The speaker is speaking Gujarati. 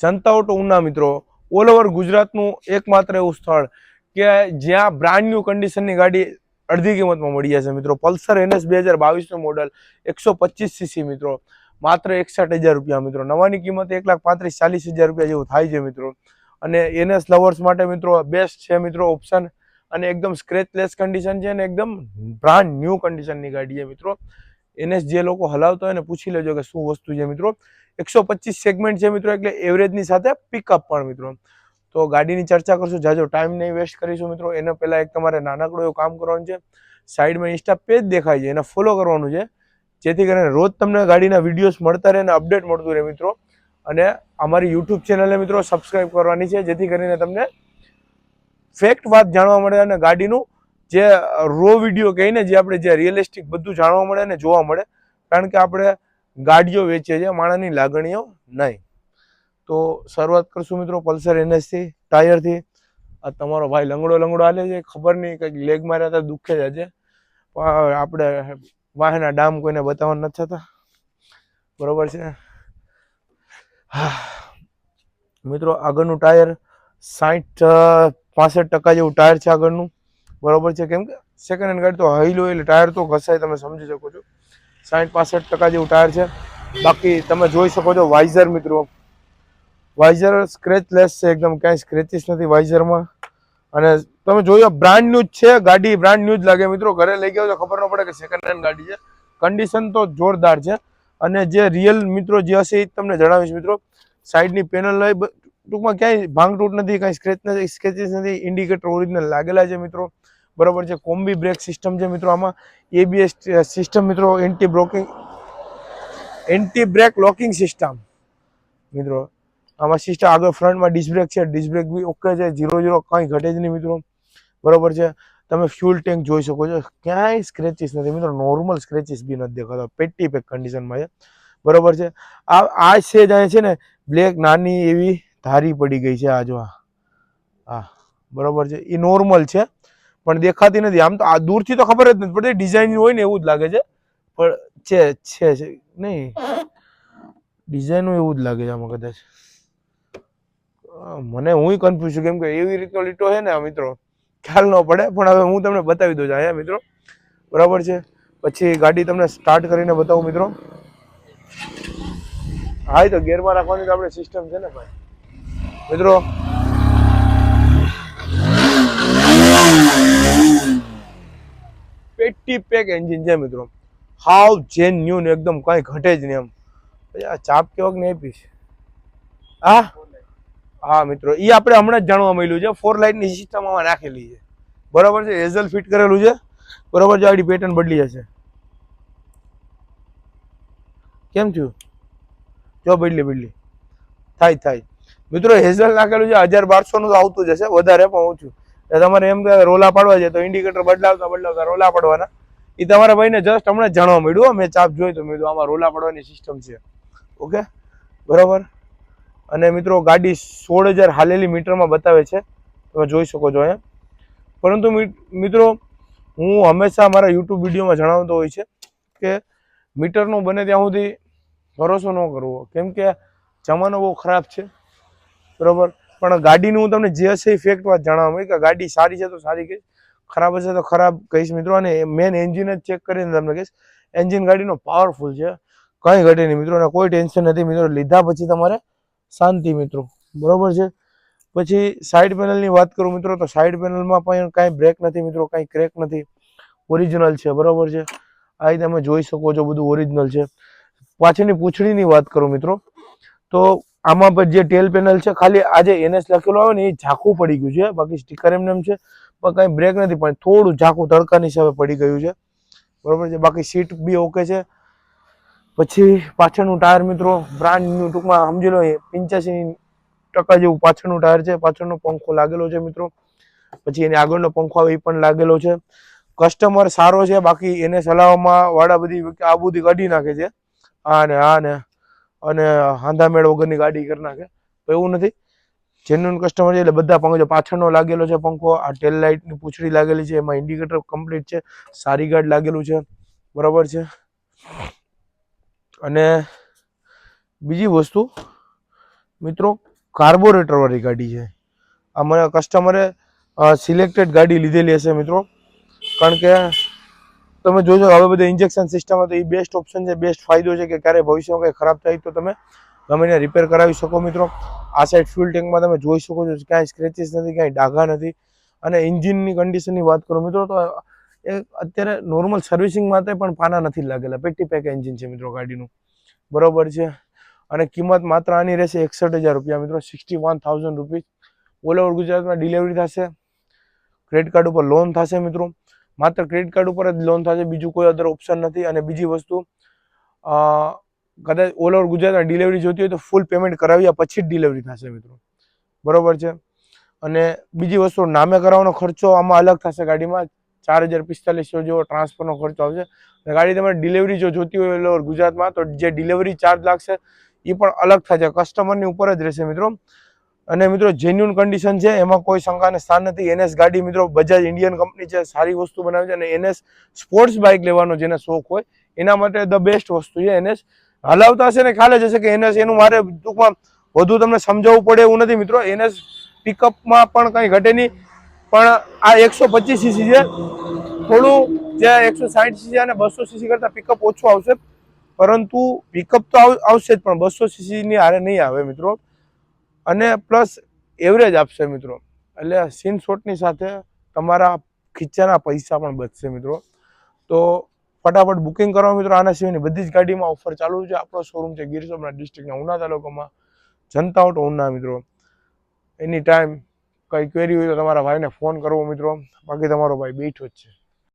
જનતા ઓટો ઉના મિત્રો. ઓલ ઓવર ગુજરાતનું એકમાત્ર એવું સ્થળ કે જ્યાં બ્રાન્ડ ન્યુ કન્ડિશનની ગાડી અડધી કિંમતમાં મળી જશે મિત્રો. પલ્સર એનએસ બે હજાર બાવીસનું મોડલ એકસો પચીસ સીસી મિત્રો. માત્ર એકસઠ હજાર રૂપિયા મિત્રો. નવાની કિંમત એક લાખ પાંત્રીસ ચાલીસ હજાર રૂપિયા જેવું થાય છે મિત્રો. અને એનએસ લવર્સ માટે મિત્રો બેસ્ટ છે મિત્રો ઓપ્શન અને એકદમ સ્ક્રેચલેસ કન્ડિશન છે અને એકદમ બ્રાન્ડ ન્યૂ કન્ડિશનની ગાડી છે મિત્રો. એનએસ જે લોકો હલાવતા હોય ને પૂછી લેજો કે શું વસ્તુ છે મિત્રો. એકસો પચીસ સેગમેન્ટ છે મિત્રો, એટલે એવરેજની સાથે પિકઅપ પણ મિત્રો. તો ગાડીની ચર્ચા કરશું. જાજો ટાઈમ નહીં વેસ્ટ કરીશું મિત્રો. એને પહેલાં એક તમારે નાનકડું એવું કામ કરવાનું છે. સાઈડમાં ઇન્સ્ટા પેજ દેખાય છે. એને ફોલો કરવાનું છે. જેથી કરીને રોજ તમને ગાડીના વિડીયોઝ મળતા રહે અને અપડેટ મળતું રહે મિત્રો. અને અમારી યુટ્યુબ ચેનલને મિત્રો સબસ્ક્રાઈબ કરવાની છે. જેથી કરીને તમને ફેક્ટ વાત જાણવા મળે અને ગાડીનું જે રો વીડિયો કહીને જે આપણે જે રિયલિસ્ટિક બધું જાણવા મળે ને, જોવા મળે, કારણ કે આપણે ગાડીઓ વેચીએ છીએ માણસની લાગણીઓ નહીં. તો શરૂઆત કરશું મિત્રો પલ્સર એનએસથી, ટાયરથી. આ તમારો ભાઈ લંગડો લંગડો હાલે છે, ખબર નહીં, કંઈક લેગ માર્યા હતા, દુઃખે જ આજે. પણ આપણે વાહના ડામ કોઈને બતાવવા નથી થતા. બરોબર છે? હા. મિત્રો આગળનું ટાયર સાઠ પાસઠ ટકા જેવું ટાયર છે આગળનું. બરોબર છે કેમ કે સેકન્ડ હેન્ડ ગાડી તો હૈલો એટલે ટાયર તો ઘસાય, તમે સમજી શકો છો. સાઠ પાસઠ ટકા જેવું ટાયર છે. બાકી તમે જોઈ શકો છો વાઇઝર મિત્રો. વાઇઝર સ્ક્રેચલેસ છે, એકદમ ક્યાંય સ્ક્રેચીસ નથી વાઇઝરમાં અને તમે જોયો બ્રાન્ડ ન્યૂ જ છે, ગાડી બ્રાન્ડ ન્યૂ જ લાગે મિત્રો. ઘરે લઈ ગયો તો ખબર ન પડે કે સેકન્ડ હેન્ડ ગાડી છે. કન્ડિશન તો જોરદાર છે. અને જે રિયલ મિત્રો જે હશે એ તમને જણાવીશ મિત્રો. સાઈડની પેનલ લઈ, ટૂંકમાં ક્યાંય ભાંગતૂટ નથી, કાંઈ સ્ક્રેચ નથી સ્ક્રેચીસ નથી ઇન્ડિકેટર ઓરિજિનલ લાગેલા છે મિત્રો. બરોબર છે, કોમ્બી બ્રેક સિસ્ટમ છે મિત્રો આમાં. એબીએસ સિસ્ટમ મિત્રો anti braking anti brake locking system મિત્રો, આમાં સિસ્ટમ આગળ ફ્રન્ટમાં ડિસ્ક છે ડિસ્ક બી ઓકે છે ઝીરો ઝીરો કંઈ ઘટે જ નહીં મિત્રો. બરોબર છે, તમે ફ્યુલ ટેન્ક જોઈ શકો છો. ક્યાંય સ્ક્રેચીસ નથી મિત્રો નોર્મલ સ્ક્રેચીસ બી નથી દેખાતા પેટી પેક કન્ડિશનમાં છે. બરોબર છે, આ આ સેજ અહીંયા છે ને બ્લેક નાની એવી ધારી પડી ગઈ છે આ જો આ. બરોબર છે, એ નોર્મલ છે. પણ દેખાતી નથી. આમ તો આ દૂરથી તો ખબર જ નથી પડતી ડિઝાઇન હોય ને એવું જ લાગે છે. પણ છે છે નહીં. ડિઝાઇન એવું જ લાગે છે આમાં કદાચ. મને હું કન્ફ્યુઝ છું, કેમ કે એવી રીતનો લીટો છે ને આ મિત્રો. ખ્યાલ ન પડે, પણ હવે હું તમને બતાવી દઉં છું. અહીંયા મિત્રો, બરાબર છે? પછી ગાડી તમને સ્ટાર્ટ કરીને બતાવું મિત્રો. હા તો ગેરમાં રાખવાની તો આપણે સિસ્ટમ છે ને ભાઈ. મિત્રો પેટી પેક એન્જિન છે મિત્રો. હાવ જેન્યુન એકદમ કાંઈ ઘટે જ નહીં એમ. આ ચાપ કેવક ને આપીશ હા? હા મિત્રો એ આપણે હમણાં જ જાણવા મળ્યું છે. ફોર લાઇટની સિસ્ટમ આમાં નાખેલી છે. બરાબર છે? એઝલ ફિટ કરેલું છે. બરાબર છે? આડી પેટર્ન બદલી જશે કેમ થયું? જો બદલી બદલી. થાય થાય. મિત્રો હેઝલ નાખેલું છે. હજાર બારસો નું તો આવતું જ હશે. વધારે પણ ઓછું. તમારે એમ કે રોલા પાડવા છે તો ઇન્ડિકેટર બદલાવતા બદલાવતા રોલા પાડવાના. એ તમારા ભાઈને જસ્ટ હમણાં જાણવા મળ્યું. મેં ચાપ જોઈ તો મેં કીધું આમાં રોલા પાડવાની સિસ્ટમ છે. ઓકે? બરાબર? અને મિત્રો ગાડી સોળ હજાર હાલેલી મીટરમાં બતાવે છે. તમે જોઈ શકો છો અહીંયા. પરંતુ મિત્રો, હું હંમેશા મારા યુટ્યુબ વિડીયોમાં જણાવતો હોય છે કે મીટરનો બને ત્યાં સુધી ભરોસો ન કરવો. કેમ કે જમાનો બહુ ખરાબ છે. બરોબર? પણ ગાડીનું હું તમને જે હશે એ ફેક્ટ વાત જણાવું કે ગાડી સારી છે તો સારી કહીશ. ખરાબ હશે તો ખરાબ કહીશ મિત્રો. અને મેન એન્જિન જ ચેક કરીને તમને કહીશ. એન્જિન ગાડીનો પાવરફુલ છે. કંઈ ઘટે નહીં મિત્રો. અને કોઈ ટેન્શન નથી મિત્રો. લીધા પછી તમારે શાંતિ મિત્રો. બરોબર છે? પછી સાઈડ પેનલની વાત કરું મિત્રો. તો સાઈડ પેનલમાં પણ કાંઈ બ્રેક નથી મિત્રો. કાંઈ ક્રેક નથી. ઓરિજિનલ છે. બરોબર છે? આ તમે જોઈ શકો છો. બધું ઓરિજિનલ છે. પાછળની પૂંછડીની વાત કરું મિત્રો. તો આમાં પણ જે ટેલ પેનલ છે, ખાલી આજે એનએસ લખેલું આવે ને એ ઝાખું પડી ગયું છે. બાકી સ્ટીકર એમને એમ છે, પણ કાંઈ બ્રેક નથી, પણ થોડું ઝાંખું તડકાની હિસાબે પડી ગયું છે. બરોબર છે? બાકી સીટ બી ઓકે છે. પછી પાછળનું ટાયર મિત્રો બ્રાન્ડનું ટૂંકમાં સમજી લો પંચ્યાસી ટકા જેવું પાછળનું ટાયર છે. પાછળનો પંખો લાગેલો છે મિત્રો. પછી એની આગળનો પંખો આવે એ પણ લાગેલો છે. કસ્ટમર સારો છે, બાકી એને ચલાવવામાં વાળા બધી આ બધી કાઢી નાખે છે. આ ને આ ને. અને હાંધામેળ વગરની ગાડી કરી નાખે. તો એવું નથી. જેન્યુન કસ્ટમર છે એટલે બધા પંખો પાછળનો લાગેલો છે પંખો, આ ટેલ લાઇટની પૂંછડી લાગેલી છે, એમાં ઇન્ડિકેટર કમ્પ્લીટ છે, સારી ગાર્ડ લાગેલું છે. બરાબર છે? અને બીજી વસ્તુ, મિત્રો કાર્બોરેટરવાળી ગાડી છે. આ મને કસ્ટમરે સિલેક્ટેડ ગાડી લીધેલી હશે મિત્રો. કારણ કે તમે જોજો હવે બધા ઇન્જેક્શન સિસ્ટમ તો એ બેસ્ટ ઓપ્શન છે બેસ્ટ ફાયદો છે કે ક્યારે ભવિષ્યમાં કંઈ ખરાબ થાય તો તમે ગમે એને રિપેર કરાવી શકો મિત્રો. આ સાઈડ ફ્યુલ ટેન્કમાં તમે જોઈ શકો છો, ક્યાંય સ્ક્રેચીસ નથી, ક્યાંય ડાઘા નથી. અને એન્જિનની કન્ડિશનની વાત કરું મિત્રો, તો એ અત્યારે નોર્મલ સર્વિસિંગ માટે પણ પાના નથી લાગેલા. પેટી પેક એન્જિન છે મિત્રો ગાડીનું. બરોબર છે? અને કિંમત માત્ર આની રહેશે એકસઠ હજાર રૂપિયા મિત્રો sixty one thousand rupees all over ગુજરાતમાં ડિલિવરી થશે. ક્રેડિટ કાર્ડ ઉપર લોન થશે મિત્રો. માત્ર ક્રેડિટ કાર્ડ ઉપર જ લોન થશે, બીજું કોઈ અધર ઓપ્શન નથી. અને બીજી વસ્તુ કદાચ ઓલ ઓવર ગુજરાતમાં ડિલિવરી જોતી હોય તો ફૂલ પેમેન્ટ કરાવ્યા પછી જ ડિલિવરી થશે મિત્રો. બરોબર છે? અને બીજી વસ્તુ, નામે કરાવવાનો ખર્ચો આમાં અલગ થશે ગાડીમાં. ચાર હજાર પિસ્તાલીસો જેવો ટ્રાન્સફરનો ખર્ચો આવશે. ગાડી તમારે ડિલિવરી જો જોતી હોય ઓલ ઓવર ગુજરાતમાં, તો જે ડિલિવરી ચાર્જ લાગશે એ પણ અલગ થશે. કસ્ટમરની ઉપર જ રહેશે મિત્રો. અને મિત્રો જેન્યુન કન્ડિશન છે, એમાં કોઈ શંકાને સ્થાન નથી. એનએસ ગાડી મિત્રો, બજાજ ઇન્ડિયન કંપની છે, સારી વસ્તુ બનાવે છે અને એનએસ સ્પોર્ટ્સ બાઇક લેવાનો જેને શોખ હોય, એના માટે ધ બેસ્ટ વસ્તુ છે. એનએસ હલાવતા હશે ને ખ્યાલ જ હશે કે એનએસ એનું મારે ટૂંકમાં વધુ તમને સમજાવવું પડે એવું નથી મિત્રો. એનએસ પિકઅપમાં પણ કંઈ ઘટે નહીં. પણ આ એકસો પચીસ સીસી છે. થોડું જે એકસો સાઠ સીસી અને બસો સીસી કરતાં પિકઅપ ઓછું આવશે. પરંતુ પિકઅપ તો આવ- આવશે જ પણ બસો સીસીની હારે નહીં આવે મિત્રો. અને પ્લસ એવરેજ આપશે મિત્રો. એટલે સીન શોટની સાથે તમારા ખીચાના પૈસા પણ બચશે મિત્રો. તો ફટાફટ બુકિંગ કરો મિત્રો. આના સિવાયની બધી જ ગાડીમાં ઓફર ચાલુ છે. આપણો શોરૂમ છે ગીર સોમનાથ ડિસ્ટ્રિક્ટના ઉના તાલુકામાં. જનતા ઓટો ઉના મિત્રો. એની ટાઈમ કંઈ ક્વેરી હોય તો તમારા ભાઈને ફોન કરવો મિત્રો. બાકી તમારો ભાઈ બેઠો જ છે.